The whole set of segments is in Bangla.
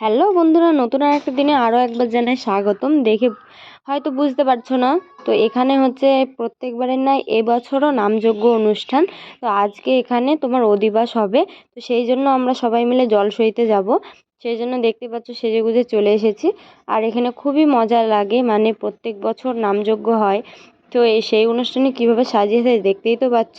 হ্যালো বন্ধুরা, নতুন আর একটা দিনে আরও একবার জানাই স্বাগতম। দেখে হয়তো বুঝতে পারছ না, তো এখানে হচ্ছে প্রত্যেকবারের নয় এবছরও নামযজ্ঞ অনুষ্ঠান। তো আজকে এখানে তোমার অধিবাস হবে, তো সেই জন্য আমরা সবাই মিলে জল সইতে যাব। সেই জন্য দেখতে পাচ্ছ সেজে গুজে চলে এসেছি। আর এখানে খুবই মজা লাগে মানে প্রত্যেক বছর নামযজ্ঞ হয়। তো সেই অনুষ্ঠানে কীভাবে সাজিয়েছে দেখতেই তো পাচ্ছ।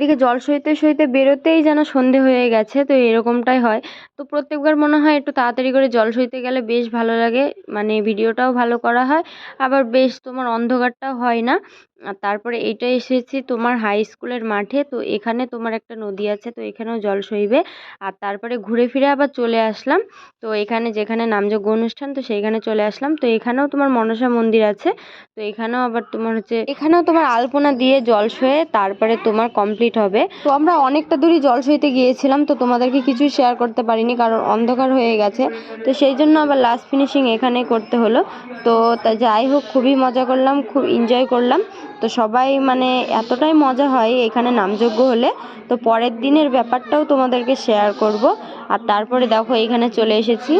এদিকে জল সইতে সইতে বেরোতেই যেন সন্ধে হয়ে গেছে, তো এরকমটাই হয়। তো প্রত্যেকবার মনে হয় একটু তাড়াতাড়ি করে জল সইতে গেলে বেশ ভালো লাগে মানে ভিডিওটাও ভালো করা হয়। আবার বেশ তোমার অন্ধকারটাও হয় না। আর তারপরে এইটা এসেছি তোমার হাই স্কুলের মাঠে, তো এখানে তোমার একটা নদী আছে, তো এখানেও জল সইবে। আর তারপরে ঘুরে ফিরে আবার চলে আসলাম, তো এখানে যেখানে নামযজ্ঞ অনুষ্ঠান, তো সেইখানে চলে আসলাম। তো এখানেও তোমার মনসা মন্দির আছে, তো এখানেও আবার তোমার হচ্ছে, এখানেও তোমার আলপনা দিয়ে জল সয়ে তারপরে তোমার কমপ্লিট হবে। তো আমরা অনেকটা দূরই জল সইতে গিয়েছিলাম, তো তোমাদেরকে কিছুই শেয়ার করতে পারিনি, কারণ অন্ধকার হয়ে গেছে। তো সেই জন্য আবার লাস্ট ফিনিশিং এখানেই করতে হলো। তো তা যাই হোক, খুবই মজা করলাম, খুব এনজয় করলাম। তো সবাই মানে এতটাই মজা হয় এখানে নামযোগ্য হলে। তো পরের দিনের ব্যাপারটাও তোমাদেরকে শেয়ার করব। আর তারপরে দেখো এখানে চলে এসেছি।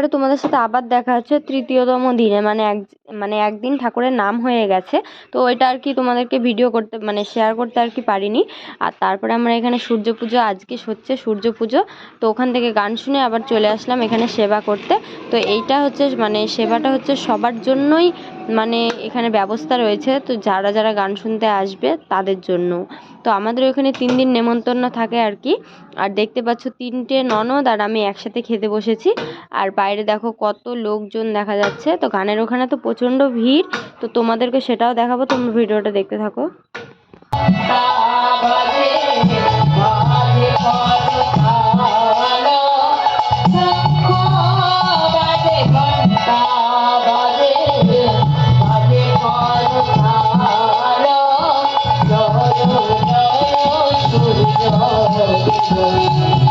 তারপরে তোমাদের সাথে আবার দেখা হচ্ছে তৃতীয়তম দিনে। মানে এক মানে একদিন ঠাকুরের নাম হয়ে গেছে। তো ওইটা আর কি তোমাদেরকে ভিডিও করতে মানে শেয়ার করতে আর কি পারিনি। আর তারপরে আমরা এখানে সূর্য পুজো, আজকে হচ্ছে সূর্য পুজো। তো ওখান থেকে গান শুনে আবার চলে আসলাম এখানে সেবা করতে। তো এইটা হচ্ছে মানে সেবাটা হচ্ছে সবার জন্যই মানে এখানে ব্যবস্থা রয়েছে। তো যারা যারা গান শুনতে আসবে তাদের জন্য। তো আমাদের ওখানে তিন দিন নেমন্তন্ন থাকে আর কি। আর দেখতে পাচ্ছ তিনটে ননদ আর আমি একসাথে খেতে বসেছি। আর বাইরে দেখো কত লোকজন দেখা যাচ্ছে। তো গানের ওখানে তো প্রচণ্ড ভিড়। তো তোমাদেরকে সেটাও দেখাবো। তোমরা ভিডিওটা দেখতে থাকো।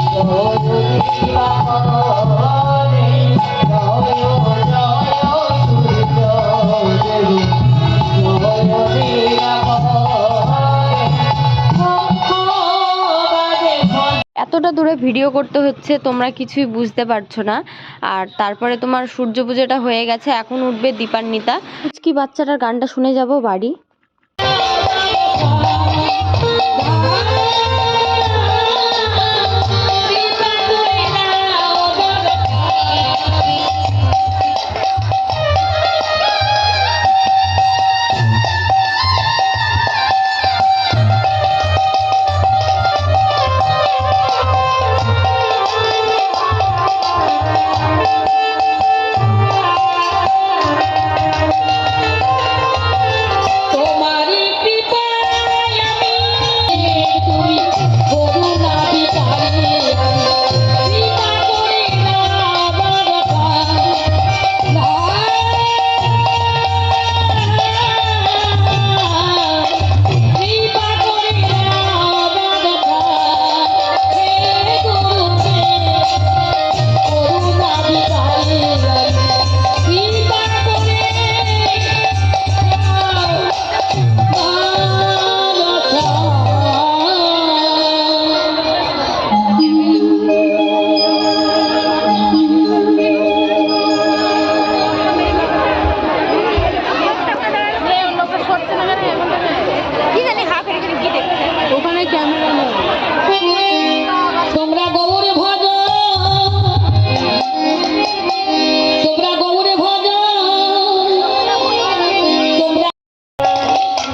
এতটা দূরে ভিডিও করতে হচ্ছে, তোমরা কিছুই বুঝতে পারছ না। আর তারপরে তোমার সূর্য পুজোটা হয়ে গেছে, এখন উঠবে দীপান্বিতা। কি বাচ্চাটার গানটা শুনে যাব বাড়ি।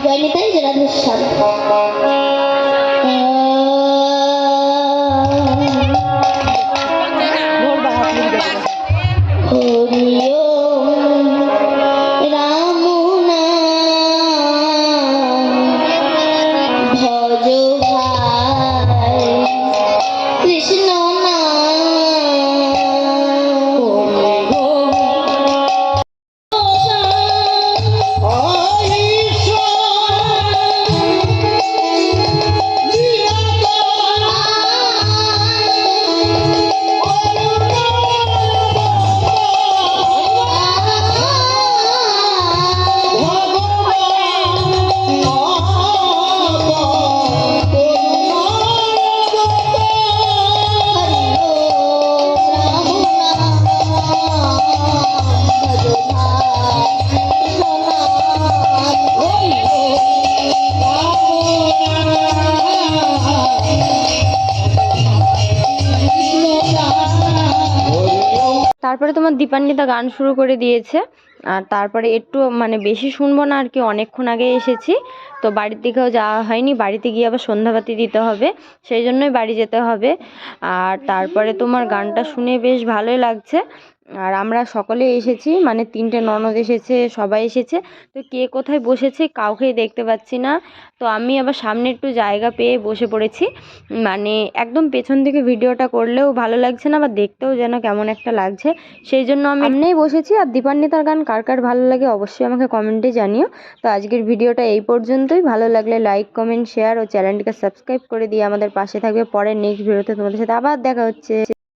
জয় নিতাই জেলা তোমার দীপান্বিতা গান শুরু করে দিয়েছে। আর তারপরে একটু মানে বেশি শুনব না আর কি, অনেকক্ষণ আগে এসেছি। তো বাড়ির দিকেও যাওয়া হয়নি, বাড়িতে গিয়ে আবার সন্ধ্যাবাতি দিতে হবে, সেই জন্যই বাড়ি যেতে হবে। আর তারপরে তোমার গানটা শুনে বেশ ভালোই লাগছে। আর আমরা সকলে এসেছি মানে তিনটে ননদ এসেছে, সবাই এসেছে। তো কে কোথায় বসেছে কাউকেই দেখতে পাচ্ছি না। তো আমি আবার সামনে একটু জায়গা পেয়ে বসে পড়েছি। মানে একদম পেছন থেকে ভিডিওটা করলেও ভালো লাগছে না বা দেখতেও যেন কেমন একটা লাগছে। সেই জন্য আমি এমনিই বসেছি। আর দীপান্বিতার গান কার কার ভালো লাগে অবশ্যই আমাকে কমেন্টে জানিও। তো আজকের ভিডিওটা এই পর্যন্তই। ভালো লাগলে লাইক, কমেন্ট, শেয়ার ও চ্যানেলটিকে সাবস্ক্রাইব করে দিয়ে আমাদের পাশে থাকবে। পরে নেক্সট ভিডিওতে তোমাদের সাথে আবার দেখা হচ্ছে।